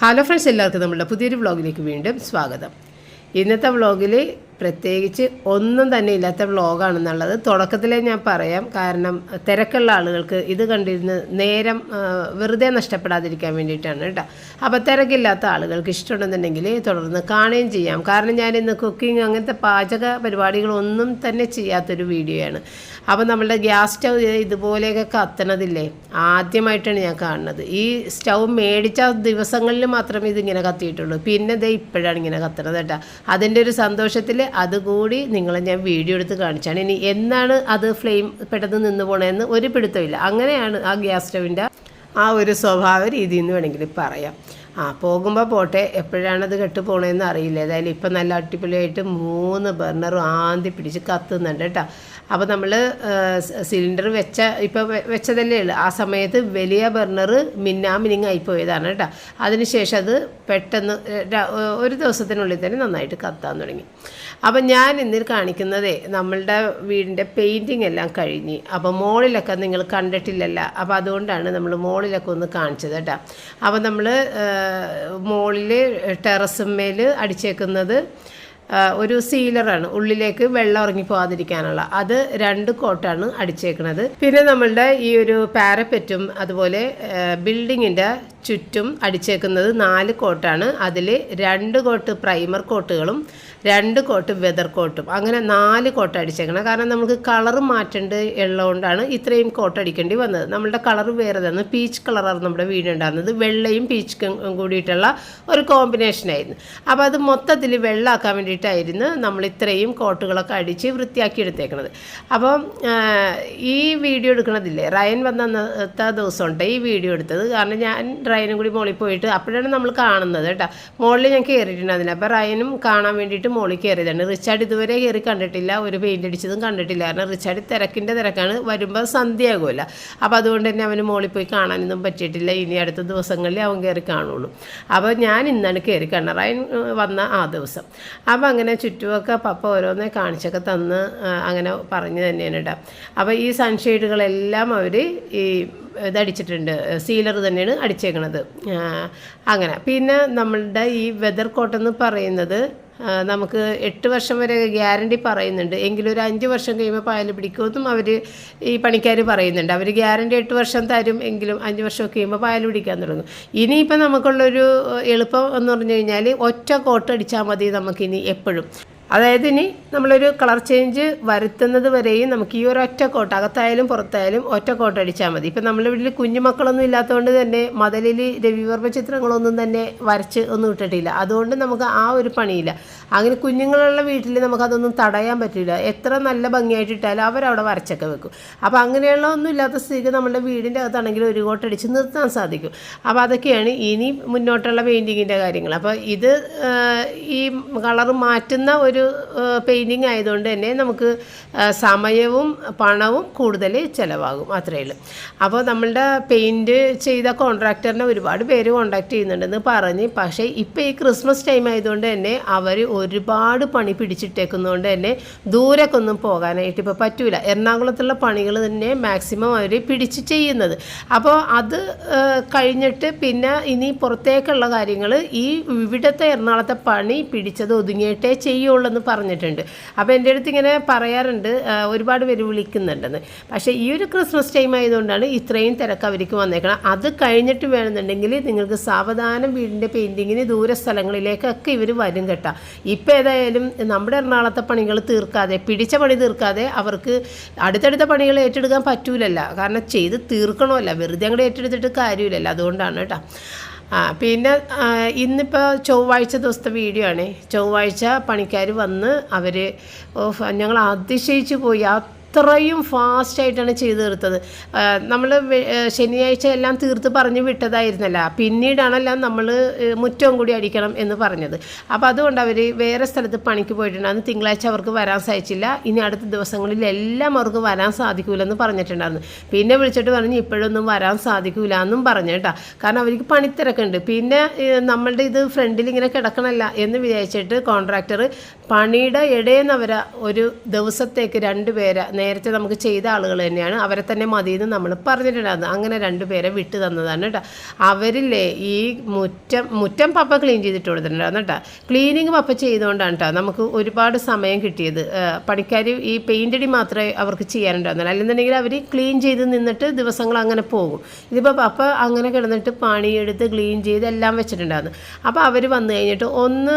Hello friends എല്ലാവർക്കും നമ്മളുടെ പുതിയൊരു വ്ളോഗിലേക്ക് വീണ്ടും സ്വാഗതം. ഇന്നത്തെ വ്ളോഗിൽ പ്രത്യേകിച്ച് ഒന്നും തന്നെ ഇല്ലാത്ത വ്ളോഗാണെന്നുള്ളത് തുടക്കത്തിലേ ഞാൻ പറയാം. കാരണം തിരക്കുള്ള ആളുകൾക്ക് ഇത് കണ്ടിരുന്ന് നേരം വെറുതെ നഷ്ടപ്പെടാതിരിക്കാൻ വേണ്ടിയിട്ടാണ് കേട്ടോ. അപ്പോൾ തിരക്കില്ലാത്ത ആളുകൾക്ക് ഇഷ്ടമുണ്ടെന്നുണ്ടെങ്കിൽ തുടർന്ന് കാണുകയും ചെയ്യാം. കാരണം ഞാൻ ഇന്ന് കുക്കിംഗ് അങ്ങനത്തെ പാചക പരിപാടികളൊന്നും തന്നെ ചെയ്യാത്തൊരു വീഡിയോയാണ് അപ്പോൾ നമ്മളുടെ ഗ്യാസ് സ്റ്റൗ ഇതുപോലെയൊക്കെ കത്തണതില്ലേ? ആദ്യമായിട്ടാണ് ഞാൻ കാണുന്നത്. ഈ സ്റ്റൗ മേടിച്ച ദിവസങ്ങളിൽ മാത്രമേ ഇതിങ്ങനെ കത്തിയിട്ടുള്ളൂ. പിന്നെ ദേ ഇപ്പോഴാണ് ഇങ്ങനെ കത്തണത് കേട്ടോ. അതിന്റെ ഒരു സന്തോഷത്തിൽ അതുകൂടി നിങ്ങളെ ഞാൻ വീഡിയോ എടുത്ത് കാണിച്ചാണ്. ഇനി എന്നാണ് അത് ഫ്ലെയിം പെട്ടെന്ന് നിന്ന് പോണതെന്ന് ഒരു പിടുത്തമില്ല. അങ്ങനെയാണ് ആ ഗ്യാസ് സ്റ്റൗവിന്റെ ആ ഒരു സ്വഭാവ രീതി എന്ന് വേണമെങ്കിൽ പറയാം. ആ പോകുമ്പോൾ പോട്ടെ. എപ്പോഴാണത് കെട്ട് പോണതെന്ന് അറിയില്ല. ഏതായാലും ഇപ്പം നല്ല അടിപൊളിയായിട്ട് മൂന്ന് ബർണറും ആന്തി പിടിച്ച് കത്തുന്നുണ്ട് കേട്ടോ. അപ്പോൾ നമ്മൾ സിലിണ്ടർ വെച്ച ഇപ്പോൾ വെച്ചതല്ലേ ഉള്ളൂ. ആ സമയത്ത് വലിയ ബർണർ മിന്നാമിനിങ്ങായി പോയതാണ് കേട്ടോ. അതിനുശേഷം അത് പെട്ടെന്ന് ഒരു ദിവസത്തിനുള്ളിൽ തന്നെ നന്നായിട്ട് കത്താൻ തുടങ്ങി. അപ്പം ഞാൻ ഇന്നിൽ കാണിക്കുന്നതേ നമ്മളുടെ വീടിന്റെ പെയിന്റിങ് എല്ലാം കഴിഞ്ഞ്. അപ്പോൾ മോളിലൊക്കെ നിങ്ങൾ കണ്ടിട്ടില്ലല്ല. അപ്പോൾ അതുകൊണ്ടാണ് നമ്മൾ മോളിലൊക്കെ ഒന്ന് കാണിച്ചത് കേട്ടോ. അപ്പോൾ നമ്മൾ മോളിൽ ടെറസുമേൽ അടിച്ചേക്കുന്നത് ഒരു സീലറാണ് ഉള്ളിലേക്ക് വെള്ളം ഇറങ്ങി പോകാതിരിക്കാനുള്ള. അത് രണ്ട് കോട്ടാണ് അടിച്ചേക്കുന്നത് പിന്നെ നമ്മളുടെ ഈ ഒരു പാരപ്പറ്റും അതുപോലെ ബിൽഡിങ്ങിന്റെ ചുറ്റും അടിച്ചേക്കുന്നത് നാല് കോട്ടാണ്. അതിൽ രണ്ട് കോട്ട് പ്രൈമർ കോട്ടുകളും രണ്ട് കോട്ടും വെതർ കോട്ടും. അങ്ങനെ നാല് കോട്ട് അടിച്ചേക്കണം. കാരണം നമുക്ക് കളർ മാറ്റേണ്ട ഉള്ളതുകൊണ്ടാണ് ഇത്രയും കോട്ട് അടിക്കേണ്ടി വന്നത്. നമ്മളുടെ കളർ വേറെ തന്നെ പീച്ച് കളറാണ് നമ്മുടെ വീടുണ്ടായിരുന്നത്. വെള്ളയും പീച്ചും കൂടിയിട്ടുള്ള ഒരു കോമ്പിനേഷനായിരുന്നു അപ്പോൾ അത് മൊത്തത്തിൽ വെള്ളമാക്കാൻ വേണ്ടിയിട്ടായിരുന്നു നമ്മൾ ഇത്രയും കോട്ടുകളൊക്കെ അടിച്ച് വൃത്തിയാക്കി എടുത്തേക്കണത് അപ്പം ഈ വീഡിയോ എടുക്കണതില്ലേ? റയൻ വന്ന അന്നത്തെ ദിവസമുണ്ട് ഈ വീഡിയോ എടുത്തത്. കാരണം ഞാൻ റയനും കൂടി മോളിൽ പോയിട്ട് അപ്പോഴാണ് നമ്മൾ കാണുന്നത് കേട്ടോ. മോളിൽ ഞാൻ കയറിയിട്ടുണ്ട് അതിന്. അപ്പോൾ റയനും കാണാൻ വേണ്ടിയിട്ട് മോളിൽ കയറിയതാണ്. റിച്ചാർഡ് ഇതുവരെ കയറി കണ്ടിട്ടില്ല ഒരു പെയിന്റ് അടിച്ചതും കണ്ടിട്ടില്ല. കാരണം റിച്ചാർഡ് തിരക്കിന്റെ തിരക്കാണ് വരുമ്പോൾ സന്ധ്യയാകുമല്ല. അപ്പോൾ അതുകൊണ്ട് തന്നെ അവന് മോളിൽ പോയി കാണാനൊന്നും പറ്റിയിട്ടില്ല. ഇനി അടുത്ത ദിവസങ്ങളിൽ അവൻ കയറി കാണുള്ളൂ. അപ്പോൾ ഞാൻ ഇന്നാണ് കയറി കണ്ണറായി വന്ന ആ ദിവസം. അപ്പോൾ അങ്ങനെ ചുറ്റുമൊക്കെ പപ്പ ഓരോന്നേ കാണിച്ചൊക്കെ തന്ന് അങ്ങനെ പറഞ്ഞു തന്നെയാണ് കേട്ടോ അപ്പോൾ ഈ സൺഷെയ്ഡുകളെല്ലാം അവർ ഈ ഇതടിച്ചിട്ടുണ്ട്. സീലർ തന്നെയാണ് അടിച്ചേക്കണത്. അങ്ങനെ. പിന്നെ നമ്മളുടെ ഈ വെതർ കോട്ടെന്ന് പറയുന്നത് നമുക്ക് എട്ട് വർഷം വരെ ഗ്യാരണ്ടി പറയുന്നുണ്ട്. എങ്കിലും ഒരു അഞ്ച് വർഷം കഴിയുമ്പോൾ പായൽ പിടിക്കുമെന്നും അവർ ഈ പണിക്കാർ പറയുന്നുണ്ട്. അവർ ഗ്യാരണ്ടി എട്ട് വർഷം തരും എങ്കിലും അഞ്ച് വർഷം കഴിയുമ്പോൾ പായൽ പിടിക്കാൻ തുടങ്ങും. ഇനിയിപ്പോൾ നമുക്കുള്ളൊരു എളുപ്പം എന്ന് പറഞ്ഞു കഴിഞ്ഞാൽ ഒറ്റ കോട്ട് അടിച്ചാൽ മതി നമുക്കിനി എപ്പോഴും. അതായത് ഇനി നമ്മളൊരു കളർ ചേഞ്ച് വരുത്തുന്നത് വരെയും നമുക്ക് ഈ ഒരു ഒറ്റ കോട്ട് അകത്തായാലും പുറത്തായാലും ഒറ്റ കോട്ട് അടിച്ചാൽ മതി. ഇപ്പം നമ്മുടെ വീട്ടിൽ കുഞ്ഞുമക്കളൊന്നും ഇല്ലാത്തതുകൊണ്ട് തന്നെ മതലിൽ രവിവർമ്മ ചിത്രങ്ങളൊന്നും തന്നെ വരച്ച് ഒന്നും ഇട്ടിട്ടില്ല. അതുകൊണ്ട് നമുക്ക് ആ ഒരു പണിയില്ല. അങ്ങനെ കുഞ്ഞുങ്ങളുള്ള വീട്ടിൽ നമുക്കതൊന്നും തടയാൻ പറ്റില്ല. എത്ര നല്ല ഭംഗിയായിട്ട് ഇട്ടാലും അവരവിടെ വരച്ചൊക്കെ വെക്കും. അപ്പോൾ അങ്ങനെയുള്ള ഒന്നും ഇല്ലാത്ത സ്ഥിതിക്ക് നമ്മുടെ വീടിന്റെ അകത്താണെങ്കിൽ ഒരു കോട്ടടിച്ച് നിർത്താൻ സാധിക്കും. അപ്പോൾ അതൊക്കെയാണ് ഇനി മുന്നോട്ടുള്ള പെയിന്റിങ്ങിന്റെ കാര്യങ്ങൾ. അപ്പോൾ ഇത് ഈ കളർ മാറ്റുന്ന ഒരു പെയിന്റിങ് ആയതുകൊണ്ട് തന്നെ നമുക്ക് സമയവും പണവും കൂടുതൽ ചിലവാകും. അത്രയേ ഉള്ളൂ. അപ്പോൾ നമ്മളുടെ പെയിന്റ് ചെയ്ത കോൺട്രാക്ടറിനെ ഒരുപാട് പേര് കോൺടാക്ട് ചെയ്യുന്നുണ്ടെന്ന് പറഞ്ഞ്. പക്ഷേ ഇപ്പോൾ ഈ ക്രിസ്മസ് ടൈം ആയതുകൊണ്ട് തന്നെ അവർ ഒരുപാട് പണി പിടിച്ചിട്ടേക്കുന്നതുകൊണ്ട് തന്നെ ദൂരക്കൊന്നും പോകാനായിട്ട് ഇപ്പോൾ പറ്റൂല. എറണാകുളത്തുള്ള പണികൾ തന്നെ മാക്സിമം അവർ പിടിച്ച് ചെയ്യുന്നത്. അപ്പോൾ അത് കഴിഞ്ഞിട്ട് പിന്നെ ഇനി പുറത്തേക്കുള്ള കാര്യങ്ങൾ ഈ ഇവിടുത്തെ എറണാകുളത്തെ പണി പിടിച്ചത് ഒതുങ്ങിയിട്ടേ ചെയ്യുള്ളൂ എന്ന് പറഞ്ഞിട്ടുണ്ട്. അപ്പോൾ എന്റെ അടുത്ത് ഇങ്ങനെ പറയാറുണ്ട് ഒരുപാട് പേര് വിളിക്കുന്നുണ്ടെന്ന്. പക്ഷേ ഈ ഒരു ക്രിസ്മസ് ടൈം ആയതുകൊണ്ടാണ് ഇത്രയും തിരക്ക് അവർക്ക് വന്നേക്കണം അത് കഴിഞ്ഞിട്ട് വേണമെന്നുണ്ടെങ്കിൽ നിങ്ങൾക്ക് സാവധാനം വീടിന്റെ പെയിന്റിങ്ങിന് ദൂര സ്ഥലങ്ങളിലേക്കൊക്കെ ഇവർ വരും കേട്ടോ. ഇപ്പോൾ ഏതായാലും നമ്മുടെ എറണാകുളത്തെ പണികൾ തീർക്കാതെ പിടിച്ച പണി തീർക്കാതെ അവർക്ക് അടുത്തടുത്ത പണികൾ ഏറ്റെടുക്കാൻ പറ്റൂലല്ല. കാരണം ചെയ്ത് തീർക്കണമല്ല. വെറുതെ അങ്ങോട്ട് ഏറ്റെടുത്തിട്ട് കാര്യമില്ലല്ലോ. അതുകൊണ്ടാണ് കേട്ടോ. ആ പിന്നെ ഇന്നിപ്പോൾ ചൊവ്വാഴ്ച ദിവസത്തെ വീഡിയോ ആണ്. ചൊവ്വാഴ്ച പണിക്കാർ വന്ന് അവർ ഞങ്ങൾ അതിശയിച്ചു പോയി. ആ അത്രയും ഫാസ്റ്റായിട്ടാണ് ചെയ്തു തീർത്തത്. നമ്മൾ ശനിയാഴ്ച എല്ലാം തീർത്ത് പറഞ്ഞ് വിട്ടതായിരുന്നല്ല. പിന്നീടാണെല്ലാം നമ്മൾ മുറ്റവും കൂടി അടിക്കണം എന്ന് പറഞ്ഞത്. അപ്പോൾ അതുകൊണ്ട് അവർ വേറെ സ്ഥലത്ത് പണിക്ക് പോയിട്ടുണ്ടായിരുന്നു തിങ്കളാഴ്ച അവർക്ക് വരാൻ സാധിച്ചില്ല. ഇനി അടുത്ത ദിവസങ്ങളിൽ എല്ലാം അവർക്ക് വരാൻ സാധിക്കൂലെന്ന് പറഞ്ഞിട്ടുണ്ടായിരുന്നു. പിന്നെ വിളിച്ചിട്ട് പറഞ്ഞ് ഇപ്പോഴൊന്നും വരാൻ സാധിക്കൂല എന്നും പറഞ്ഞു കേട്ടോ. കാരണം അവർക്ക് പണിത്തിരക്കുണ്ട്. പിന്നെ നമ്മളുടെ ഇത് ഫ്രണ്ടിൽ ഇങ്ങനെ കിടക്കണമല്ല എന്ന് വിചാരിച്ചിട്ട് കോൺട്രാക്ടർ പണിയുടെ ഇടയിൽ ഒരു ദിവസത്തേക്ക് രണ്ട് പേരെ നേരത്തെ നമുക്ക് ചെയ്ത ആളുകൾ തന്നെയാണ്. അവരെ തന്നെ മതിയെന്ന് നമ്മൾ പറഞ്ഞിട്ടുണ്ടായിരുന്നു അങ്ങനെ രണ്ടുപേരെ വിട്ടു തന്നതാണ് കേട്ടോ. അവരില്ലേ ഈ മുറ്റം മുറ്റം പപ്പ ക്ലീൻ ചെയ്തിട്ട് കൊടുത്തിട്ടുണ്ടായിരുന്നു കേട്ടോ. ക്ലീനിങ് പപ്പ ചെയ്തുകൊണ്ടാണ് കേട്ടോ നമുക്ക് ഒരുപാട് സമയം കിട്ടിയത്. പണിക്കാർ ഈ പെയിന്റ് അടി മാത്രമേ അവർക്ക് ചെയ്യാനുണ്ടായിരുന്നുള്ളൂ. അല്ലെന്നുണ്ടെങ്കിൽ അവർ ക്ലീൻ ചെയ്ത് നിന്നിട്ട് ദിവസങ്ങൾ അങ്ങനെ പോകും. ഇതിപ്പോൾ പപ്പ അങ്ങനെ കിടന്നിട്ട് പണിയെടുത്ത് ക്ലീൻ ചെയ്ത് എല്ലാം വെച്ചിട്ടുണ്ടായിരുന്നു. അപ്പോൾ അവർ വന്നു കഴിഞ്ഞിട്ട് ഒന്ന്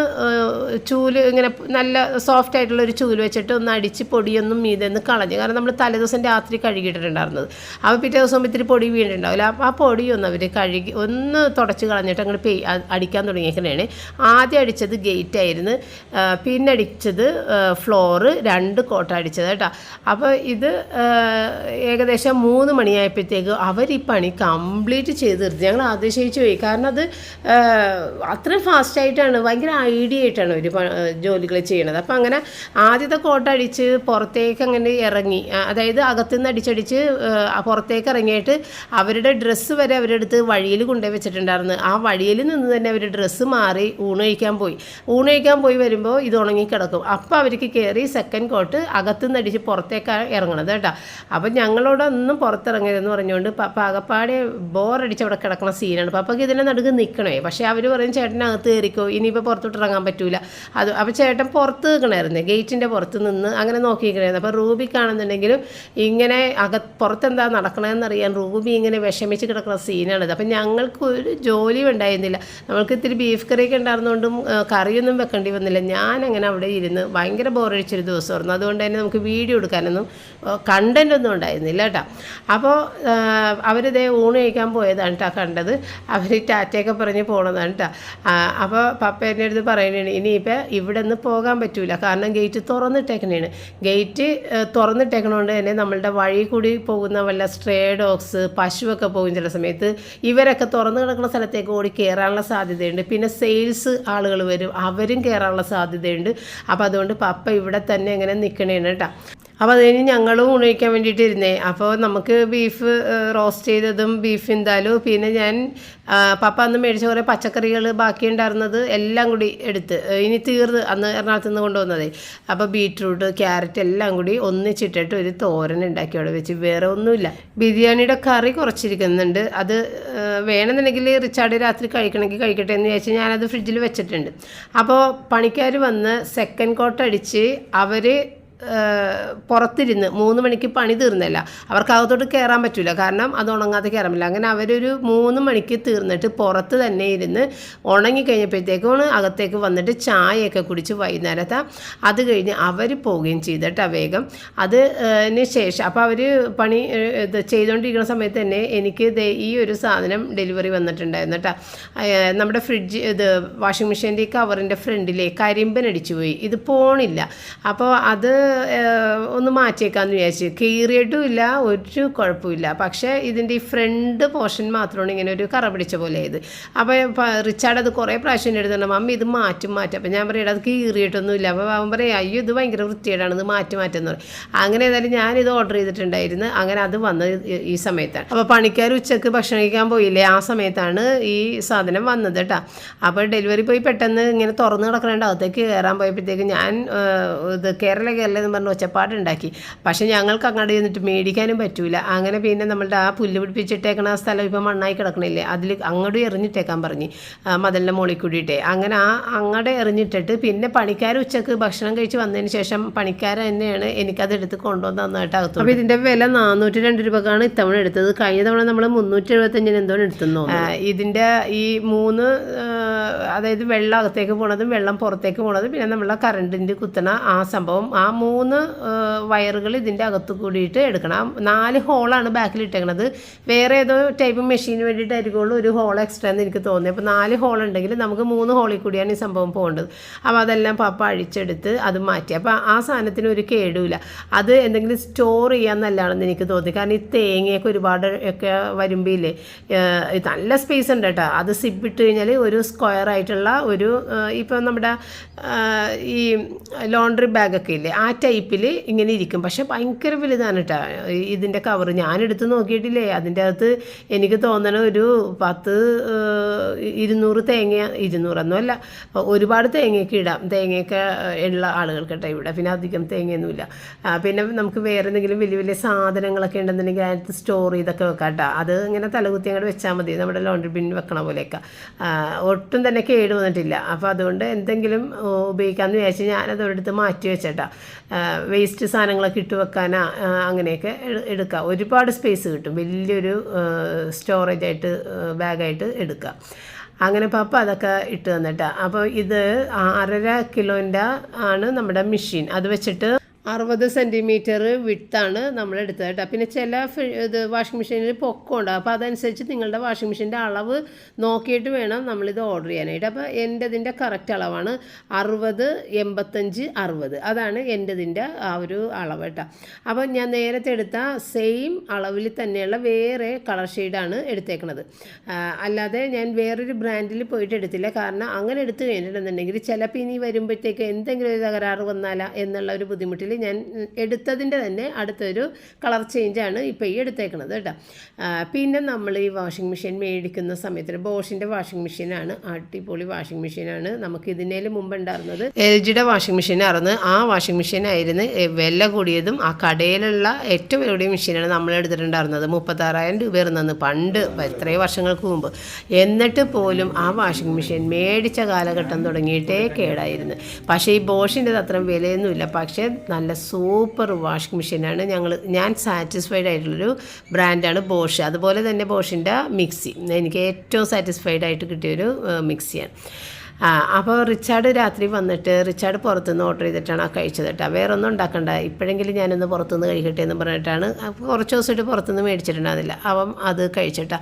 ചൂൽ ഇങ്ങനെ നല്ല സോഫ്റ്റ് ആയിട്ടുള്ള ഒരു ചൂൽ വെച്ചിട്ട് ഒന്ന് അടിച്ച് പൊടിയൊന്നും മീതെന്ന് കളഞ്ഞു കാരണം നമ്മൾ തലേദിവസം രാത്രി കഴുകിയിട്ടുണ്ടായിരുന്നത് അപ്പോൾ പിറ്റേ ദിവസം ഇത്തിരി പൊടി വീണിട്ടുണ്ടാവില്ല. ആ പൊടിയൊന്നും അവർ കഴുകി ഒന്ന് തുടച്ച് കളഞ്ഞിട്ട് അങ്ങോട്ട് പെയ് അടിക്കാൻ തുടങ്ങിയേക്കണേ ആദ്യം അടിച്ചത് ഗേറ്റ് ആയിരുന്നു. പിന്നെ അടിച്ചത് ഫ്ലോറ് രണ്ട് കോട്ട അടിച്ചത് കേട്ടോ. അപ്പോൾ ഇത് ഏകദേശം മൂന്ന് മണിയായപ്പോഴത്തേക്ക് അവർ ഈ പണി കംപ്ലീറ്റ് ചെയ്ത് തീർത്ത്. ഞങ്ങൾ അതിശയിച്ചു പോയി. കാരണം അത് അത്രയും ഫാസ്റ്റായിട്ടാണ് ഭയങ്കര ഐഡിയ ആയിട്ടാണ് ഒരു ജോലികൾ ചെയ്യണത്. അപ്പോൾ അങ്ങനെ ആദ്യത്തെ കോട്ട അടിച്ച് പുറത്തേക്ക് അങ്ങനെ ഇറങ്ങി. അതായത് അകത്തുനിന്ന് അടിച്ചടിച്ച് പുറത്തേക്ക് ഇറങ്ങിയിട്ട് അവരുടെ ഡ്രസ്സ് വരെ അവരുടെ അടുത്ത് വഴിയിൽ കൊണ്ടുപോയി വെച്ചിട്ടുണ്ടായിരുന്നു. ആ വഴിയിൽ നിന്ന് തന്നെ അവർ ഡ്രസ്സ് മാറി ഊണ് കഴിക്കാൻ പോയി. ഊണ് കഴിക്കാൻ പോയി വരുമ്പോൾ ഇത് ഉണങ്ങി കിടക്കും. അപ്പോൾ അവർക്ക് കയറി സെക്കൻഡ് കോട്ട് അകത്തുനിന്ന് അടിച്ച് പുറത്തേക്ക് ഇറങ്ങണത് കേട്ടോ. അപ്പം ഞങ്ങളോടൊന്നും പുറത്തിറങ്ങരുതെന്ന് പറഞ്ഞുകൊണ്ട് പപ്പ ബോറടിച്ച് അവിടെ കിടക്കുന്ന സീനാണ് പപ്പയ്ക്ക് ഇതിന്റെ നടുക്ക് നിൽക്കണേ പക്ഷേ അവർ പറയും ചേട്ടനകത്ത് കയറിക്കോ ഇനിയിപ്പോൾ പുറത്തോട്ട് ഇറങ്ങാൻ പറ്റൂല. അത് അപ്പോൾ ചേട്ടൻ പുറത്ത് നിൽക്കണമായിരുന്നു ഗേറ്റിന്റെ പുറത്ത് നിന്ന് അങ്ങനെ നോക്കിയിരിക്കണമായിരുന്നു അപ്പോൾ റൂബി കാണുന്നുണ്ടെങ്കിലും ഇങ്ങനെ അക പുറത്തെന്താ നടക്കണമെന്ന് അറിയാൻ റൂബി ഇങ്ങനെ വിഷമിച്ച് കിടക്കുന്ന സീനാണിത്. അപ്പം ഞങ്ങൾക്ക് ഒരു ജോലിയും ഉണ്ടായിരുന്നില്ല. നമ്മൾക്ക് ഇത്തിരി ബീഫ് കറിയൊക്കെ ഉണ്ടായിരുന്നുകൊണ്ടും കറിയൊന്നും വെക്കേണ്ടി വന്നില്ല. ഞാൻ അങ്ങനെ അവിടെ ഇരുന്ന് ഭയങ്കര ബോറടിച്ചൊരു ദിവസമായിരുന്നു. അതുകൊണ്ട് തന്നെ നമുക്ക് വീഡിയോ എടുക്കാനൊന്നും കണ്ടന്റ് ഒന്നും ഉണ്ടായിരുന്നില്ല കേട്ടോ. അപ്പോൾ അവരിതേ ഊണ് കഴിക്കാൻ പോയതാണ് കേട്ടോ കണ്ടത്. അവർ ടാറ്റയൊക്കെ പറഞ്ഞ് പോണതാണ് കേട്ടോ. അപ്പോൾ പപ്പ എന്റെ അടുത്ത് പറയുന്നതാണ് ഇനിയിപ്പോൾ ഇവിടെ നിന്ന് പോകാൻ പറ്റൂല. കാരണം ഗേറ്റ് തുറന്നിട്ടേക്കണേണ്. ഗേറ്റ് തുറന്നിട്ടേക്കണോണ്ട് തന്നെ നമ്മളുടെ വഴി കൂടി പോകുന്ന വല്ല സ്ട്രേ ഡോഗ്സ് പശുവൊക്കെ പോകും ചില സമയത്ത് ഇവരൊക്കെ തുറന്നു കിടക്കുന്ന സ്ഥലത്തേക്ക് ഓടി കയറാനുള്ള സാധ്യതയുണ്ട്. പിന്നെ സെയിൽസ് ആളുകൾ വരും അവരും കയറാനുള്ള സാധ്യതയുണ്ട്. അപ്പോൾ അതുകൊണ്ട് പപ്പ ഇവിടെ തന്നെ ഇങ്ങനെ നിൽക്കണേണ് കേട്ടോ. അപ്പോൾ അത് കഴിഞ്ഞ് ഞങ്ങളും ഉണയിക്കാൻ വേണ്ടിയിട്ട് ഇരുന്നേ. അപ്പോൾ നമുക്ക് ബീഫ് റോസ്റ്റ് ചെയ്തതും ബീഫ് എന്തായാലും പിന്നെ ഞാൻ പപ്പ അന്ന് മേടിച്ച കുറേ പച്ചക്കറികൾ ബാക്കി ഉണ്ടായിരുന്നത് എല്ലാം കൂടി എടുത്ത് ഇനി തീർന്ന് അന്ന് എറണാകുളത്ത് നിന്ന് കൊണ്ടുവന്നതേ. അപ്പോൾ ബീറ്റ്റൂട്ട് ക്യാരറ്റ് എല്ലാം കൂടി ഒന്നിച്ചിട്ടിട്ട് ഒരു തോരൻ ഉണ്ടാക്കി അവിടെ വെച്ച്. വേറെ ഒന്നുമില്ല. ബിരിയാണിയുടെ കറി കുറച്ചിരിക്കുന്നുണ്ട്. അത് വേണമെന്നുണ്ടെങ്കിൽ റിച്ചാർഡ് രാത്രി കഴിക്കണമെങ്കിൽ കഴിക്കട്ടെ എന്ന് വിചാരിച്ച് ഞാനത് ഫ്രിഡ്ജിൽ വെച്ചിട്ടുണ്ട്. അപ്പോൾ പണിക്കാർ വന്ന് സെക്കൻഡ് കോട്ട് അടിച്ച് അവർ പുറത്തിരുന്ന് മൂന്ന് മണിക്ക് പണി തീർന്നില്ല. അവർക്ക് അകത്തോട്ട് കയറാൻ പറ്റില്ല കാരണം അത് ഉണങ്ങാതെ കയറാൻ പറ്റില്ല അങ്ങനെ അവരൊരു മൂന്ന് മണിക്ക് തീർന്നിട്ട് പുറത്ത് തന്നെ ഇരുന്ന് ഉണങ്ങി കഴിഞ്ഞപ്പോഴത്തേക്കാണ് അകത്തേക്ക് വന്നിട്ട് ചായയൊക്കെ കുടിച്ച് വൈകുന്നേരത്തെ. അത് കഴിഞ്ഞ് അവർ പോവുകയും ചെയ്തിട്ട് വേഗം. അതിന് ശേഷം അപ്പോൾ അവർ പണി ഇത് ചെയ്തുകൊണ്ടിരിക്കുന്ന സമയത്ത് തന്നെ എനിക്ക് ഈ ഒരു സാധനം ഡെലിവറി വന്നിട്ടുണ്ടായിരുന്നു കേട്ടോ നമ്മുടെ ഫ്രിഡ്ജ് ഇത് വാഷിംഗ് മെഷീന്റെ കവറിന്റെ ഫ്രണ്ടിലെ കരിമ്പൻ അടിച്ചു പോയി. ഇത് പോണില്ല. അപ്പോൾ അത് ഒന്ന് മാറ്റിയേക്കാന്ന് വിചാരിച്ചു. കീറിയിട്ടും ഇല്ല ഒരു കുഴപ്പമില്ല പക്ഷേ ഇതിന്റെ ഈ ഫ്രണ്ട് പോർഷൻ മാത്രമാണ് ഇങ്ങനെ ഒരു കറ പിടിച്ച പോലെ ആയത് അപ്പോൾ റിച്ചാർഡ് അത് കുറേ പ്രാവശ്യം എടുത്തുണ്ട് മമ്മി ഇത് മാറ്റും മാറ്റും. അപ്പോൾ ഞാൻ പറയും അത് കീറിയിട്ടൊന്നും ഇല്ല. അപ്പോൾ അവൻ പറയും അയ്യോ ഇത് ഭയങ്കര വൃത്തികേടാണ് ഇത് മാറ്റി മാറ്റുമെന്ന് പറയും. അങ്ങനെ ഏതായാലും ഞാനിത് ഓർഡർ ചെയ്തിട്ടുണ്ടായിരുന്നു. അങ്ങനെ അത് വന്നത് ഈ സമയത്താണ്. അപ്പോൾ പണിക്കാർ ഉച്ചയ്ക്ക് ഭക്ഷണം കഴിക്കാൻ പോയില്ലേ? ആ സമയത്താണ് ഈ സാധനം വന്നത് കേട്ടോ. അപ്പോൾ ഡെലിവറി പോയി പെട്ടെന്ന് ഇങ്ങനെ തുറന്ന് കിടക്കണേണ്ട അകത്തേക്ക് കയറാൻ പോയപ്പോഴത്തേക്ക് ഞാൻ ഇത് കേരള കേരള എന്ന് പറഞ്ഞ് ഒച്ചപ്പാടുണ്ടാക്കി പക്ഷേ ഞങ്ങൾക്ക് അങ്ങോട്ട് ചെന്നിട്ട് മേടിക്കാനും പറ്റൂല. അങ്ങനെ പിന്നെ നമ്മളുടെ ആ പുല്ല് പിടിപ്പിച്ചിട്ടേക്കണ ആ സ്ഥലം ഇപ്പോൾ മണ്ണായി കിടക്കണില്ലേ? അതിൽ അങ്ങോട്ട് എറിഞ്ഞിട്ടേക്കാൻ പറഞ്ഞ്. മതിലിന്റെ മുകളിൽ കൂടിയിട്ടേ. അങ്ങനെ ആ അങ്ങോട്ട് എറിഞ്ഞിട്ടിട്ട് പിന്നെ പണിക്കാർ ഉച്ചയ്ക്ക് ഭക്ഷണം കഴിച്ച് വന്നതിന് ശേഷം പണിക്കാർ തന്നെയാണ് എനിക്കത് എടുത്ത് കൊണ്ടുവന്ന് നന്നായിട്ട് അകത്തു അപ്പോൾ ഇതിന്റെ വില നാനൂറ്റി രണ്ട് രൂപക്കാണ് ഇത്തവണ എടുത്തത്. കഴിഞ്ഞ തവണ നമ്മൾ മുന്നൂറ്റി എഴുപത്തഞ്ചിന് എന്തോ എടുത്തെന്നോ ഇതിന്റെ ഈ മൂന്ന് അതായത് വെള്ളം അകത്തേക്ക് പോണതും വെള്ളം പുറത്തേക്ക് പോണതും പിന്നെ നമ്മളെ കറണ്ടിന്റെ കുത്തണ ആ സംഭവം. ആ മൂന്ന് വയറുകൾ ഇതിന്റെ അകത്ത് കൂടിയിട്ട് എടുക്കണം. നാല് ഹോളാണ് ബാക്കിൽ ഇട്ടേക്കണത് വേറെ ഏതോ ടൈപ്പ് മെഷീന് വേണ്ടിയിട്ടായിരിക്കുള്ളൂ ഒരു ഹോൾ എക്സ്ട്രാ എന്ന് എനിക്ക് തോന്നി അപ്പോൾ നാല് ഹോൾ ഉണ്ടെങ്കിൽ നമുക്ക് മൂന്ന് ഹോളിൽ കൂടിയാണ് ഈ സംഭവം പോകേണ്ടത്. അപ്പോൾ അതെല്ലാം പപ്പ അഴിച്ചെടുത്ത് അത് മാറ്റി. അപ്പോൾ ആ സാധനത്തിന് ഒരു കേടുമില്ല അത് എന്തെങ്കിലും സ്റ്റോർ ചെയ്യാൻ നല്ലതാണെന്ന് എനിക്ക് തോന്നി. കാരണം ഈ തേങ്ങയൊക്കെ ഒരുപാട് ഒക്കെ വരുമ്പോൾ ഇല്ലേ നല്ല സ്പേസ് ഉണ്ട് കേട്ടോ. അത് സിബ് ഇട്ട് കഴിഞ്ഞാൽ ഒരു സ്ക്വയർ ആയിട്ടുള്ള ഒരു ഇപ്പം നമ്മുടെ ഈ ലോണ്ടറി ബാഗൊക്കെ ഇല്ലേ ആ ടൈപ്പിൽ ഇങ്ങനെ ഇരിക്കും. പക്ഷെ ഭയങ്കര വലുതാണ് കേട്ടോ ഇതിന്റെ കവർ ഞാനെടുത്ത് നോക്കിയിട്ടില്ലേ? അതിന്റെ അകത്ത് എനിക്ക് തോന്നണ ഒരു പത്ത് ഇരുന്നൂറ് തേങ്ങ ഇരുന്നൂറൊന്നുമല്ല ഒരുപാട് തേങ്ങയൊക്കെ ഇടാം. തേങ്ങയൊക്കെ ഉള്ള ആളുകൾക്ക് കേട്ടോ ഇവിടെ. പിന്നെ അധികം തേങ്ങയൊന്നുമില്ല. പിന്നെ നമുക്ക് വേറെ എന്തെങ്കിലും വലിയ വലിയ സാധനങ്ങളൊക്കെ ഉണ്ടെന്നുണ്ടെങ്കിൽ അതിനകത്ത് സ്റ്റോർ ചെയ്തൊക്കെ വെക്കാം കേട്ടോ അത് ഇങ്ങനെ തലകുത്തി അങ്ങോട്ട് വെച്ചാൽ മതി. നമ്മുടെ ലോണ്ടറി ബിൻ വെക്കണ പോലെയൊക്കെ. ഒട്ടും തന്നെ കേട് വന്നിട്ടില്ല. അപ്പോൾ അതുകൊണ്ട് എന്തെങ്കിലും ഉപയോഗിക്കാമെന്ന് വിചാരിച്ച് ഞാനത് ഒരിടത്ത് മാറ്റി വെച്ചേട്ടാ. വേസ്റ്റ് സാധനങ്ങളൊക്കെ ഇട്ട് വെക്കാനാ അങ്ങനെയൊക്കെ എട്- എടുക്കാം. ഒരുപാട് സ്പേസ് കിട്ടും. വലിയൊരു സ്റ്റോറേജ് ആയിട്ട് ബാഗായിട്ട് എടുക്കാം. അങ്ങനെ പപ്പ അതൊക്കെ ഇട്ട് തന്നിട്ടാണ് അപ്പോൾ ഇത് അരര കിലോന്റെ ആണ് നമ്മുടെ മെഷീൻ അത് വെച്ചിട്ട് അറുപത് സെന്റിമീറ്റർ വിട്ടാണ് നമ്മൾ എടുത്തത് കേട്ടോ. പിന്നെ ചില ഇത് വാഷിംഗ് മെഷീനിൽ പൊക്കമുണ്ട് അപ്പോൾ അതനുസരിച്ച് നിങ്ങളുടെ വാഷിംഗ് മെഷീന്റെ അളവ് നോക്കിയിട്ട് വേണം നമ്മളിത് ഓർഡർ ചെയ്യാനായിട്ട്. അപ്പോൾ എന്റെതിന്റെ കറക്റ്റ് അളവാണ് അറുപത് എൺപത്തഞ്ച് അറുപത്. അതാണ് എന്റെതിന്റെ ആ ഒരു അളവ് കേട്ടോ. അപ്പോൾ ഞാൻ നേരത്തെ എടുത്ത സെയിം അളവിൽ തന്നെയുള്ള വേറെ കളർ ഷെയ്ഡാണ് എടുത്തേക്കണത്. ആ, അല്ലാതെ ഞാൻ വേറൊരു ബ്രാൻഡിൽ പോയിട്ട് എടുത്തില്ല. കാരണം അങ്ങനെ എടുത്തു കഴിഞ്ഞിട്ടുണ്ടെന്നുണ്ടെങ്കിൽ ചിലപ്പോൾ ഇനി വരുമ്പോഴത്തേക്ക് എന്തെങ്കിലും ഒരു തകരാറ് വന്നാലോ എന്നുള്ള ഒരു ബുദ്ധിമുട്ടിൽ ഞാൻ ഉം, എടുത്തതിന്റെ തന്നെ അടുത്തൊരു കളർ ചേഞ്ചാണ് ഇപ്പോൾ ഈ എടുത്തേക്കുന്നത് കേട്ടോ. പിന്നെ നമ്മൾ ഈ വാഷിംഗ് മെഷീൻ മേടിക്കുന്ന സമയത്ത് ബോഷിന്റെ വാഷിംഗ് മെഷീനാണ് അടിപൊളി വാഷിംഗ് മെഷീനാണ്. നമുക്ക് ഇതിനേലും മുമ്പ് ഉണ്ടായിരുന്നത് എൽ ജിയുടെ വാഷിംഗ് മെഷീനായിരുന്നു. ആ വാഷിംഗ് മെഷീനായിരുന്നു വില കൂടിയതും ആ കടയിലുള്ള ഏറ്റവും വലിയ മെഷീനാണ് നമ്മൾ എടുത്തിട്ടുണ്ടായിരുന്നത്. മുപ്പത്താറായിരം രൂപ ഇരുന്നത് പണ്ട് എത്രയോ വർഷങ്ങൾക്ക് മുമ്പ്. എന്നിട്ട് പോലും ആ വാഷിംഗ് മെഷീൻ മേടിച്ച കാലഘട്ടം തുടങ്ങിയിട്ടേ കേടായിരുന്നു. പക്ഷേ ഈ ബോഷിന്റെ അത്രയും വിലയൊന്നുമില്ല. പക്ഷേ നല്ല സൂപ്പർ വാഷിംഗ് മെഷീനാണ്. ഞങ്ങൾ ഞാൻ സാറ്റിസ്ഫൈഡ് ആയിട്ടുള്ളൊരു ബ്രാൻഡാണ് ബോഷ് അതുപോലെ തന്നെ ബോഷിന്റെ മിക്സി എനിക്ക് ഏറ്റവും സാറ്റിസ്ഫൈഡ് ആയിട്ട് കിട്ടിയൊരു മിക്സിയാണ് ആ അപ്പോൾ റിച്ചാർഡ് രാത്രി വന്നിട്ട് റിച്ചാർഡ് പുറത്തുനിന്ന് ഓർഡർ ചെയ്തിട്ടാണ് ആ കഴിച്ചത് കേട്ടോ. വേറെ ഒന്നും ഉണ്ടാക്കണ്ട. ഇപ്പോഴെങ്കിലും ഞാനൊന്ന് പുറത്തുനിന്ന് കഴിക്കട്ടെ എന്ന് പറഞ്ഞിട്ടാണ്. കുറച്ച് ദിവസമായിട്ട് പുറത്തുനിന്ന് മേടിച്ചിട്ടുണ്ടായിരുന്നില്ല. അവൻ അത് കഴിച്ചിട്ടാ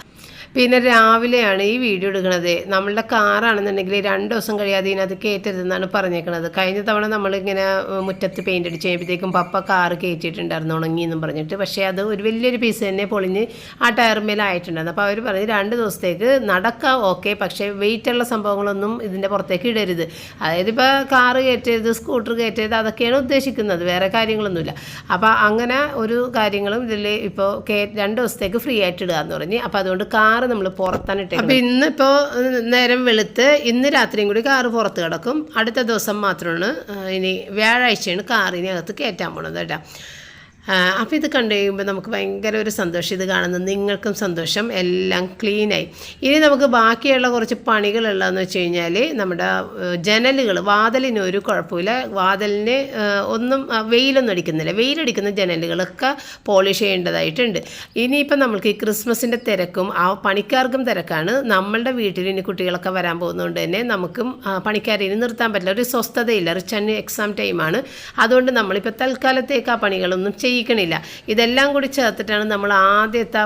പിന്നെ രാവിലെയാണ് ഈ വീഡിയോ എടുക്കുന്നത്. നമ്മളുടെ കാറാണെന്നുണ്ടെങ്കിൽ രണ്ട് ദിവസം കഴിയാതെ ഇതിനകത്ത് കയറ്റരുതെന്നാണ് പറഞ്ഞേക്കണത്. കഴിഞ്ഞ തവണ നമ്മളിങ്ങനെ മുറ്റത്ത് പെയിന്റ് അടിച്ച് കഴിയുമ്പോഴത്തേക്കും പപ്പ കാറ് കയറ്റിയിട്ടുണ്ടായിരുന്നു ഉണങ്ങി എന്നും പറഞ്ഞിട്ട്. പക്ഷേ അത് ഒരു വലിയൊരു പീസ് തന്നെ പൊളിഞ്ഞ് ആ ടയർമേലായിട്ടുണ്ടായിരുന്നു അപ്പോൾ അവർ പറഞ്ഞ് രണ്ട് ദിവസത്തേക്ക് നടക്കാം ഓക്കെ. പക്ഷേ വെയിറ്റുള്ള സംഭവങ്ങളൊന്നും ഇതിന്റെ പുറത്തേക്ക് ഇടരുത്. അതായത് ഇപ്പോൾ കാറ് കയറ്റരുത് സ്കൂട്ടർ കയറ്റരുത് അതൊക്കെയാണ് ഉദ്ദേശിക്കുന്നത്. വേറെ കാര്യങ്ങളൊന്നുമില്ല. അപ്പോൾ അങ്ങനെ ഒരു കാര്യങ്ങളും ഇതിൽ ഇപ്പോൾ രണ്ട് ദിവസത്തേക്ക് ഫ്രീ ആയിട്ട് ഇടുക എന്ന് പറഞ്ഞ്. അപ്പോൾ അതുകൊണ്ട് കാറ് നമ്മൾ പുറത്താണ് ഇട്ടത് അപ്പോൾ ഇന്നിപ്പോൾ നേരം വെളുത്ത് ഇന്ന് രാത്രിയും കൂടി കാറ് പുറത്ത് കിടക്കും. അടുത്ത ദിവസം മാത്രമാണ് ഇനി വ്യാഴാഴ്ചയാണ് കാറിനകത്ത് കയറ്റാൻ പോണത് കേട്ടോ. അപ്പോൾ ഇത് കണ്ടു കഴിയുമ്പോൾ നമുക്ക് ഭയങ്കര ഒരു സന്തോഷം. ഇത് കാണുന്നത് നിങ്ങൾക്കും സന്തോഷം. എല്ലാം ക്ലീനായി ഇനി നമുക്ക് ബാക്കിയുള്ള കുറച്ച് പണികളുള്ളതെന്ന് വെച്ച് കഴിഞ്ഞാൽ നമ്മുടെ ജനലുകൾ വാതിലിന് ഒരു കുഴപ്പമില്ല വാതിലിന് ഒന്നും വെയിലൊന്നും അടിക്കുന്നില്ല. വെയിലടിക്കുന്ന ജനലുകളൊക്കെ പോളിഷ് ചെയ്യേണ്ടതായിട്ടുണ്ട്. ഇനിയിപ്പോൾ നമ്മൾക്ക് ഈ ക്രിസ്മസിന്റെ തിരക്കും ആ പണിക്കാർക്കും തിരക്കാണ്. നമ്മളുടെ വീട്ടിൽ ഇനി കുട്ടികളൊക്കെ വരാൻ പോകുന്നതുകൊണ്ട് തന്നെ നമുക്കും പണിക്കാരെ ഇനി നിർത്താൻ പറ്റില്ല. ഒരു സ്വസ്ഥതയില്ല. റിച്ചൻ എക്സാം ടൈമാണ്. അതുകൊണ്ട് നമ്മളിപ്പോൾ തൽക്കാലത്തേക്ക് ആ പണികളൊന്നും ചെയ്യിക്കണില്ല ഇതെല്ലാം കൂടി ചേർത്തിട്ടാണ് നമ്മൾ ആദ്യത്തെ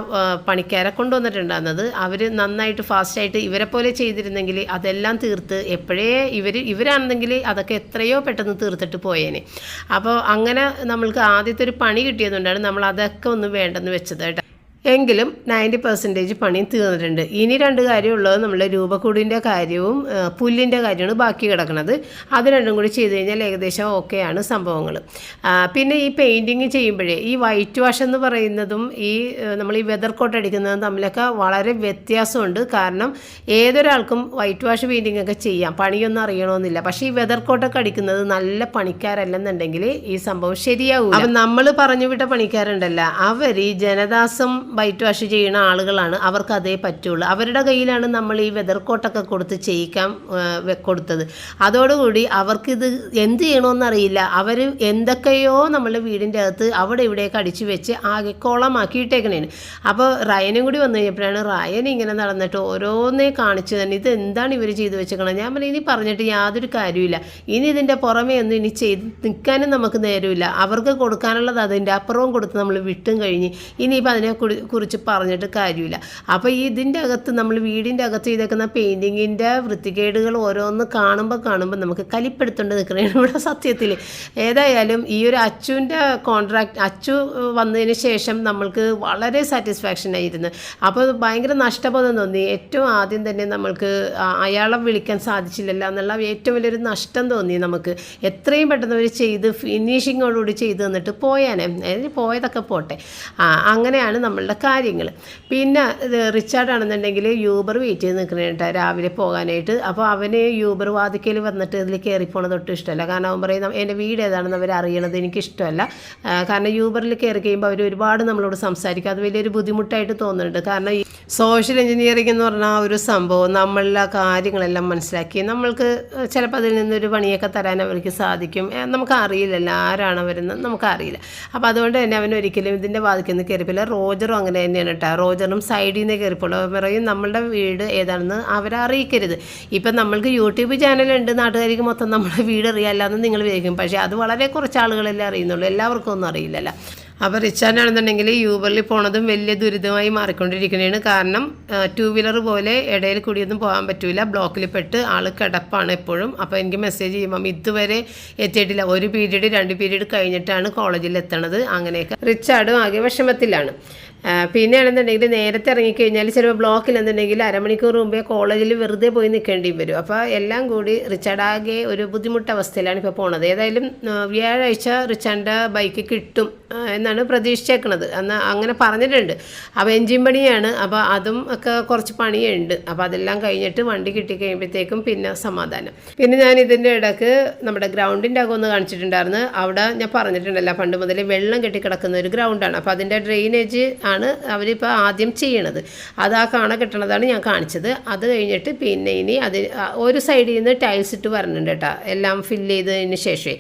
പണിക്കാരെ കൊണ്ടുവന്നിട്ടുണ്ടാകുന്നത് അവർ നന്നായിട്ട് ഫാസ്റ്റായിട്ട് ഇവരെ പോലെ ചെയ്തിരുന്നെങ്കിൽ അതെല്ലാം തീർത്ത് എപ്പോഴേ ഇവർ ഇവരാണെന്നെങ്കിൽ അതൊക്കെ എത്രയോ പെട്ടെന്ന് തീർത്തിട്ട് പോയേനെ. അപ്പോൾ അങ്ങനെ നമ്മൾക്ക് ആദ്യത്തെ ഒരു പണി കിട്ടിയതുകൊണ്ടാണ് നമ്മൾ അതൊക്കെ ഒന്ന് വേണ്ടെന്ന് വെച്ചത് കേട്ടോ. എങ്കിലും നയന്റി പെർസെന്റേജ് പണിയും തീർന്നിട്ടുണ്ട്. ഇനി രണ്ട് കാര്യമുള്ളത് നമ്മൾ രൂപക്കൂടിന്റെ കാര്യവും പുല്ലിന്റെ കാര്യമാണ് ബാക്കി കിടക്കുന്നത്. അത് രണ്ടും കൂടി ചെയ്ത് കഴിഞ്ഞാൽ ഏകദേശം ഓക്കെയാണ് സംഭവങ്ങൾ പിന്നെ ഈ പെയിന്റിങ് ചെയ്യുമ്പോഴേ ഈ വൈറ്റ് വാഷ് എന്ന് പറയുന്നതും ഈ നമ്മൾ ഈ വെതർ കോട്ട് അടിക്കുന്നതും തമ്മിലൊക്കെ വളരെ വ്യത്യാസമുണ്ട്. കാരണം ഏതൊരാൾക്കും വൈറ്റ് വാഷ് പെയിന്റിംഗ് ഒക്കെ ചെയ്യാം. പണിയൊന്നും അറിയണമെന്നില്ല. പക്ഷേ ഈ വെതർ കോട്ടൊക്കെ അടിക്കുന്നത് നല്ല പണിക്കാരല്ലെന്നുണ്ടെങ്കിൽ ഈ സംഭവം ശരിയാവും അപ്പം നമ്മൾ പറഞ്ഞു വിട്ട പണിക്കാരുണ്ടല്ല. അവർ ഈ ജനദാസം വൈറ്റ് വാഷ് ചെയ്യുന്ന ആളുകളാണ് അവർക്ക് അതേ പറ്റുള്ളൂ. അവരുടെ കയ്യിലാണ് നമ്മൾ ഈ വെതർ കോട്ടൊക്കെ കൊടുത്ത് ചെയ്യിക്കാൻ കൊടുത്തത്. അതോടുകൂടി അവർക്കിത് എന്ത് ചെയ്യണമെന്നറിയില്ല അവർ എന്തൊക്കെയോ നമ്മളുടെ വീടിന്റെ അകത്ത് അവിടെ ഇവിടെയൊക്കെ അടിച്ചു വെച്ച് ആകെ കുളമാക്കി അപ്പോൾ റയനും കൂടി വന്നു കഴിഞ്ഞപ്പോഴാണ് റയൻ ഇങ്ങനെ നടന്നിട്ട് ഓരോന്നേ കാണിച്ചു തന്നെ ഇത് എന്താണ് ഇവർ ചെയ്തു വെച്ചേക്കണം? ഞാൻ പറഞ്ഞു ഇനി പറഞ്ഞിട്ട് യാതൊരു കാര്യമില്ല ഇനി ഇതിന്റെ പുറമേ ഒന്നും ഇനി ചെയ്ത് നിൽക്കാനും നമുക്ക് നേരമില്ല. അവർക്ക് കൊടുക്കാനുള്ളത് അതിന്റെ അപ്പുറവും കൊടുത്ത് നമ്മൾ വിട്ടും കഴിഞ്ഞ്. ഇനിയിപ്പോൾ അതിനെ കുറിച്ച് പറഞ്ഞിട്ട് കാര്യമില്ല. അപ്പോൾ ഈ ഇതിന്റെ അകത്ത് നമ്മൾ വീടിന്റെ അകത്ത് ചെയ്തേക്കുന്ന പെയിന്റിങ്ങിന്റെ വൃത്തികേടുകൾ ഓരോന്ന് കാണുമ്പോൾ കാണുമ്പോൾ നമുക്ക് കലിപ്പെടുത്തേണ്ടി നിൽക്കണേ ഇവിടെ സത്യത്തിൽ ഏതായാലും ഈ ഒരു അച്ചുവിന്റെ കോൺട്രാക്ട് അച്ചു വന്നതിന് ശേഷം നമ്മൾക്ക് വളരെ സാറ്റിസ്ഫാക്ഷൻ ആയിരുന്നു. അപ്പോൾ ഭയങ്കര നഷ്ടബോധം തോന്നി. ഏറ്റവും ആദ്യം തന്നെ നമ്മൾക്ക് അയാളെ വിളിക്കാൻ സാധിച്ചില്ലല്ലോ എന്നുള്ള ഏറ്റവും വലിയൊരു നഷ്ടം തോന്നി നമുക്ക്. എത്രയും പെട്ടെന്ന് അവർ ചെയ്ത് ഫിനിഷിങ്ങോടുകൂടി ചെയ്ത് തന്നിട്ട് പോയാനേ. അതിന് പോയതൊക്കെ പോട്ടെ. അങ്ങനെയാണ് നമ്മളുടെ കാര്യങ്ങൾ പിന്നെ റിച്ചാർഡ് ആണെന്നുണ്ടെങ്കിൽ യൂബർ വെയിറ്റ് ചെയ്ത് നിൽക്കണ കേട്ടോ രാവിലെ പോകാനായിട്ട്. അപ്പോൾ അവന് യൂബർ വാതിക്കൽ വന്നിട്ട് ഇതിൽ കയറി പോണത് ഒട്ടും ഇഷ്ടമല്ല. കാരണം അവൻ പറയും എന്റെ വീട് ഏതാണെന്ന് അവർ അറിയണത് എനിക്കിഷ്ടമല്ല കാരണം യൂബറിൽ കയറി കഴിയുമ്പോൾ അവർ ഒരുപാട് നമ്മളോട് സംസാരിക്കും. അത് വലിയൊരു ബുദ്ധിമുട്ടായിട്ട് തോന്നുന്നുണ്ട്. കാരണം ഈ സോഷ്യൽ എഞ്ചിനീയറിംഗ് എന്ന് പറഞ്ഞ ഒരു സംഭവം നമ്മളുടെ കാര്യങ്ങളെല്ലാം മനസ്സിലാക്കി. നമ്മൾക്ക് ചിലപ്പോൾ അതിൽ നിന്നൊരു പണിയൊക്കെ തരാൻ അവർക്ക് സാധിക്കും. നമുക്കറിയില്ലല്ലോ ആരാണ് അവരെന്ന് നമുക്കറിയില്ല. അപ്പോൾ അതുകൊണ്ട് തന്നെ അവൻ ഒരിക്കലും ഇതിന്റെ വാതിക്കുന്ന കയറിപ്പില്ല റോജറും അങ്ങനെ തന്നെയാണ് കേട്ടോ റോജറും സൈഡിൽ നിന്ന് കയറിപ്പോളൂ പറയും നമ്മളുടെ വീട് ഏതാണെന്ന് അവരെ അറിയിക്കരുത്. ഇപ്പം നമ്മൾക്ക് യൂട്യൂബ് ചാനലുണ്ട് നാട്ടുകാർക്ക് മൊത്തം നമ്മുടെ വീട് അറിയാമല്ലാന്ന് നിങ്ങൾ വിചാരിക്കും. പക്ഷേ അത് വളരെ കുറച്ച് ആളുകളല്ലേ അറിയുന്നുള്ളൂ. എല്ലാവർക്കും ഒന്നും അറിയില്ലല്ലോ. അപ്പോൾ റിച്ചാനാണെന്നുണ്ടെങ്കിൽ യൂബറിൽ പോണതും വലിയ ദുരിതമായി മാറിക്കൊണ്ടിരിക്കുന്നതാണ് കാരണം ടൂ വീലർ പോലെ ഇടയിൽ കൂടിയൊന്നും പോകാൻ പറ്റില്ല ബ്ലോക്കിൽ പെട്ട് ആൾ കിടപ്പാണ് എപ്പോഴും. അപ്പോൾ എനിക്ക് മെസ്സേജ് ചെയ്യുമ്പം ഇതുവരെ എത്തിയിട്ടില്ല. ഒരു പീരീഡ് രണ്ട് പീരീഡ് കഴിഞ്ഞിട്ടാണ് കോളേജിൽ എത്തണത്. അങ്ങനെയൊക്കെ. റിച്ചാർഡും ആകെ വിഷമത്തിലാണ്. ആ, പിന്നെയാണെന്നുണ്ടെങ്കിൽ നേരത്തെ ഇറങ്ങിക്കഴിഞ്ഞാൽ ചിലപ്പോൾ ബ്ലോക്കിലെന്നുണ്ടെങ്കിൽ അരമണിക്കൂർ മുമ്പേ കോളേജിൽ വെറുതെ പോയി നിൽക്കേണ്ടി വരും. അപ്പോൾ എല്ലാം കൂടി റിച്ചാർഡ് ആകെ ഒരു ബുദ്ധിമുട്ട് അവസ്ഥയിലാണ് ഇപ്പോൾ പോണത്. ഏതായാലും വ്യാഴാഴ്ച റിച്ചാർഡിന്റെ ബൈക്ക് കിട്ടും. എന്നാണ് പ്രതീക്ഷിച്ചേക്കുന്നത് എന്നാൽ അങ്ങനെ പറഞ്ഞിട്ടുണ്ട്. അപ്പോൾ എൻജിൻ പണിയാണ്. അപ്പോൾ അതും ഒക്കെ കുറച്ച് പണിയുണ്ട്. അപ്പോൾ അതെല്ലാം കഴിഞ്ഞിട്ട് വണ്ടി കിട്ടി കഴിയുമ്പോഴത്തേക്കും പിന്നെ സമാധാനം. പിന്നെ ഞാൻ ഇതിന്റെ ഇടയ്ക്ക് നമ്മുടെ ഗ്രൗണ്ടിന്റെ അകം ഒന്ന് കാണിച്ചിട്ടുണ്ടായിരുന്നു. അവിടെ ഞാൻ പറഞ്ഞിട്ടുണ്ടല്ലോ പണ്ട് മുതൽ വെള്ളം കെട്ടിക്കിടക്കുന്ന ഒരു ഗ്രൗണ്ടാണ്. അപ്പോൾ അതിന്റെ ഡ്രെയിനേജ് ആണ് അവരിപ്പോൾ ആദ്യം ചെയ്യണത്. അത് ആ കാണ കിട്ടണതാണ് ഞാൻ കാണിച്ചത്. അത് കഴിഞ്ഞിട്ട് പിന്നെ ഇനി അത് ഒരു സൈഡിൽ നിന്ന് ടൈൽസ് ഇട്ട് വരണുണ്ട് കേട്ടോ. എല്ലാം ഫില്ല് ചെയ്തതിന് ശേഷമേ.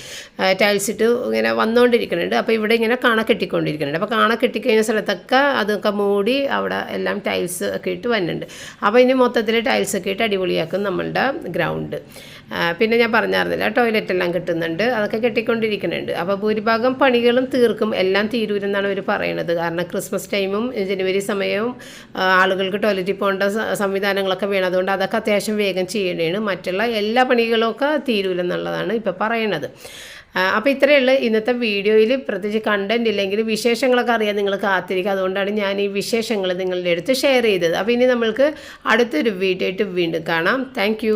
ടൈൽസ് ഇട്ട് ഇങ്ങനെ വന്നുകൊണ്ടിരിക്കുന്നുണ്ട് അപ്പോൾ ഇവിടെ ഇങ്ങനെ കാണ കെട്ടിക്കൊണ്ടിരിക്കുന്നുണ്ട് അപ്പോൾ കാണ കെട്ടിക്കഴിഞ്ഞ സ്ഥലത്തൊക്കെ അതൊക്കെ മൂടി അവിടെ എല്ലാം ടൈൽസ് ഒക്കെ ഇട്ട് വരുന്നുണ്ട് അപ്പോൾ ഇനി മൊത്തത്തിൽ ടൈൽസ് ഒക്കെ ഇട്ട് അടിപൊളിയാക്കും നമ്മളുടെ ഗ്രൗണ്ട് പിന്നെ ഞാൻ പറഞ്ഞായിരുന്നില്ല ടോയ്ലറ്റ് എല്ലാം കിട്ടുന്നുണ്ട് അതൊക്കെ കെട്ടിക്കൊണ്ടിരിക്കുന്നുണ്ട്. അപ്പോൾ ഭൂരിഭാഗം പണികളും തീർക്കും എല്ലാം തീരൂരെന്നാണ് അവർ പറയുന്നത് കാരണം ക്രിസ്മസ് ടൈമും ജനുവരി സമയവും ആളുകൾക്ക് ടോയ്ലറ്റിൽ പോകേണ്ട സംവിധാനങ്ങളൊക്കെ വേണം. അതുകൊണ്ട് അതൊക്കെ അത്യാവശ്യം വേഗം ചെയ്യേണ്ടതാണ്. മറ്റുള്ള എല്ലാ പണികളും ഒക്കെ തീരൂലെന്നുള്ളതാണ് ഇപ്പോൾ പറയണത്. അപ്പോൾ ഇത്രയേ ഉള്ളൂ. ഇന്നത്തെ വീഡിയോയിൽ പ്രത്യേകിച്ച് കണ്ടന്റ് ഇല്ലെങ്കിൽ വിശേഷങ്ങളൊക്കെ അറിയാൻ നിങ്ങൾ കാത്തിരിക്കുക. അതുകൊണ്ടാണ് ഞാൻ ഈ വിശേഷങ്ങൾ നിങ്ങളുടെ അടുത്ത് ഷെയർ ചെയ്തത്. അപ്പോൾ ഇനി നമ്മൾക്ക് അടുത്തൊരു വീഡിയോ ആയിട്ട് വീണ്ടും കാണാം. താങ്ക്